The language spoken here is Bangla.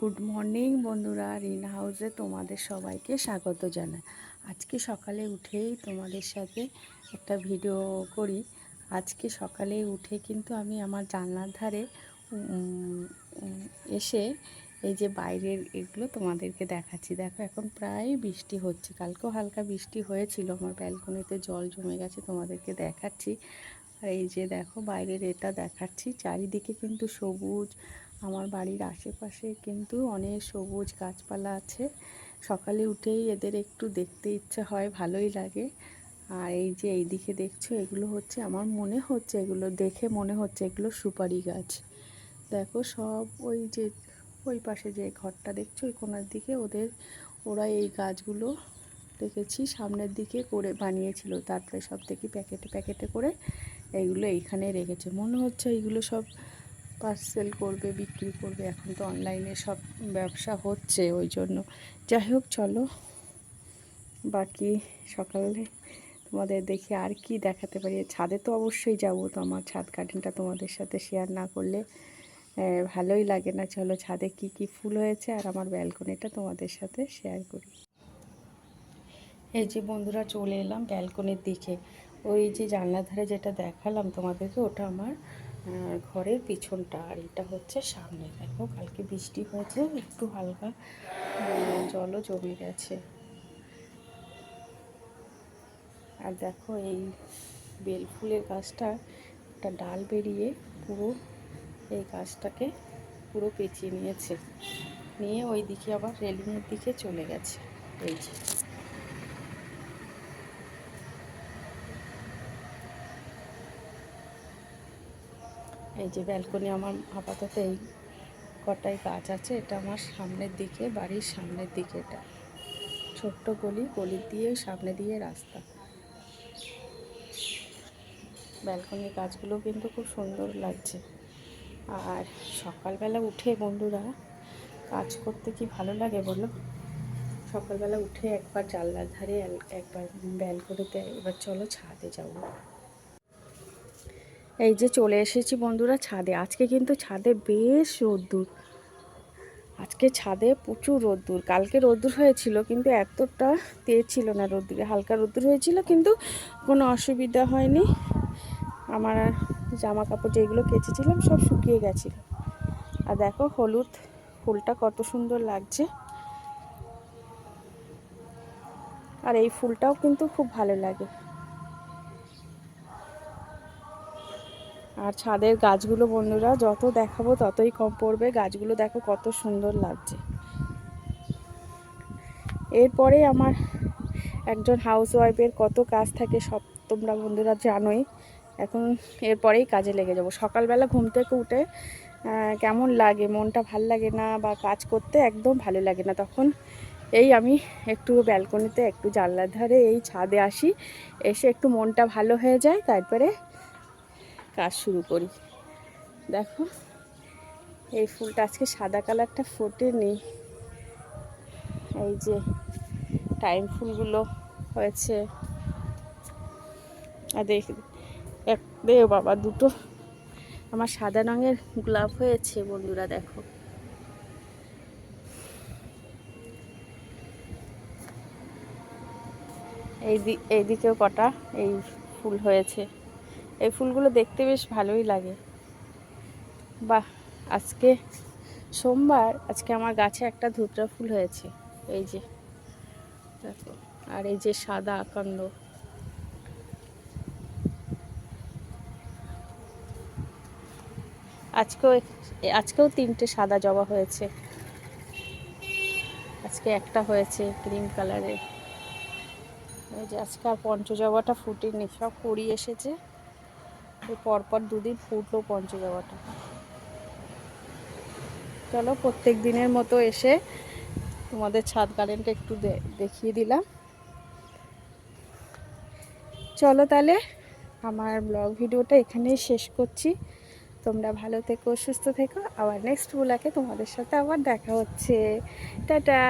গুড মর্নিং বন্ধুরা। রিন হাউসে তোমাদের সবাইকে স্বাগত জানাই। আজকে সকালে উঠেই তোমাদের সাথে একটা ভিডিও করি। আজকে সকালে উঠে কিন্তু আমি আমার জানলার ধারে এসে এই যে বাইরের এগুলো তোমাদেরকে দেখাচ্ছি। দেখো, এখন প্রায় বৃষ্টি হচ্ছে। কালকেও হালকা বৃষ্টি হয়েছিল। আমার ব্যালকনিতে জল জমে গেছে, তোমাদেরকে দেখাচ্ছি। আর এই যে দেখো, বাইরের এটা দেখাচ্ছি। চারিদিকে কিন্তু সবুজ আমার বাড়ির আশেপাশে কিন্তু অনেক সবুজ গাছপালা আছে। সকালে উঠেই এদের একটু দেখতে ইচ্ছে হয়, ভালোই লাগে। আর এই যে এইদিকে দেখছ, এগুলো হচ্ছে আমার মনে হচ্ছে, এগুলো দেখে মনে হচ্ছে এগুলো সুপারি গাছ। দেখো সব ওই যে ওই পাশে যে ঘরটা দেখছ, ওই কোনার দিকে ওদের, ওরা এই গাছগুলো দেখেছি সামনের দিকে করে বানিয়েছিল। তারপরে সব থেকে প্যাকেটে প্যাকেটে করে এইগুলো এইখানে রেখেছে। মনে হচ্ছে এইগুলো সব পার্সেল করবে, বিক্রি করবে, এখন তো অনলাইনে সব ব্যবসা হচ্ছে, ওই জন্য। যাই হোক, চলো। বাকি সকালে তোমাদের দেখি আর কি দেখাতে পারি। ছাদে তো অবশ্যই যাব, তো আমার ছাদ গার্ডেনটা তোমাদের সাথে শেয়ার না করলে ভালোই লাগে না। চলো, ছাদে কি কি ফুল হয়েছে আর আমার ব্যালকনিটা তোমাদের সাথে শেয়ার করি। এই যে বন্ধুরা, চলে এলাম ব্যালকনির দিকে। ওই যে জানলার ধারে যেটা দেখালাম তোমাদেরকে, ওটা আমার ঘরের পিছনটা আর এটা হচ্ছে সামনে। দেখো, কালকে বৃষ্টি হয়েছে, একটু হালকা জলও জমে গেছে। আর দেখো, এই বেল ফুলের গাছটা, একটা ডাল বেরিয়ে পুরো এই গাছটাকে পুরো পেঁচিয়ে নিয়েছে। নিয়ে ওই দিকে আবার রেলিংয়ের দিকে চলে গেছে। এই যে। এই যে ব্যালকনি আমার আপাতত এই কটাই গাছ আছে, এটা আমার সামনের দিকে, বাড়ির সামনের দিকে এটা। ছোট্ট গলি গলি দিয়ে সামনে দিয়ে রাস্তা। ব্যালকনির গাছগুলো কিন্তু খুব সুন্দর লাগছে। আর সকালবেলা উঠে বন্ধুরা, কাজ করতে কি ভালো লাগে বলো? সকালবেলা উঠে একবার জানলার ধারে একবার ব্যালকনিতে এবার চলো ছাদে যাব। এই যে চলে এসেছি বন্ধুরা ছাদে। আজকে কিন্তু ছাদে বেশ রোদ্দুর। আজকে ছাদে প্রচুর রোদ্দুর। কালকে রোদ্দুর হয়েছিল, কিন্তু এতটা তেজ ছিল না রোদ্দুরে। হালকা রোদ্দুর হয়েছিল, কিন্তু কোনো অসুবিধা হয়নি। আমার জামা কাপড় যেগুলো কেচেছিলাম, সব শুকিয়ে গেছিল। আর দেখো হলুদ ফুলটা কত সুন্দর লাগছে। আর এই ফুলটাও কিন্তু খুব ভালো লাগে। আর ছাদের গাছগুলো বন্ধুরা, যত দেখাবো ততই কম পড়বে। গাছগুলো দেখো কত সুন্দর লাগছে। এরপরে আমার একজন হাউস ওয়াইফের কত কাজ থাকে সব তোমরা বন্ধুরা জানোই। এখন এরপরেই কাজে লেগে যাব। সকালবেলা ঘুম থেকে উঠে কেমন লাগে? মনটা ভালো লাগে না বা কাজ করতে একদম ভালো লাগে না। তখন এই আমি একটু ব্যালকনিতে একটু জানলার ধারে এই ছাদে আসি। এসে একটু মনটা ভালো হয়ে যায়, তারপরে কাজ শুরু করি। দেখো, এই ফুলটা আজকে সাদা কালারটা ফোটেনি। এই যে টাইম ফুলগুলো হয়েছে। আর দেখ এক বাবা, দুটো। আমার সাদা রঙের গোলাপ হয়েছে, বন্ধুরা, দেখো। এই দিক এইদিকেও কটা এই ফুল হয়েছে। এই ফুলগুলো দেখতে বেশ ভালোই লাগে। বাহ, আজকে সোমবার, আজকে আমার গাছে একটা ধুতরা ফুল হয়েছে, এই যে। দেখো, আর এই যে সাদা আকন্দ। আজকেও আজকেও তিনটে সাদা জবা হয়েছে। আজকে একটা হয়েছে ক্রিম কালারের। এই যে আজকে আর পঞ্চজবাটা ফুটেনি, সব কুড়ি এসেছে। পরপর দুদিন ফুটলো পঞ্চজবাটা চলো প্রত্যেক দিনের মতো এসে তোমাদের ছাদ গার্ডেনটা একটু দেখিয়ে দিলাম। চলো তাহলে আমার ব্লগ ভিডিওটা এখানেই শেষ করছি। তোমরা ভালো থেকো, সুস্থ থেকো। আবার নেক্সট ব্লগে তোমাদের সাথে আবার দেখা হচ্ছে। টাটা!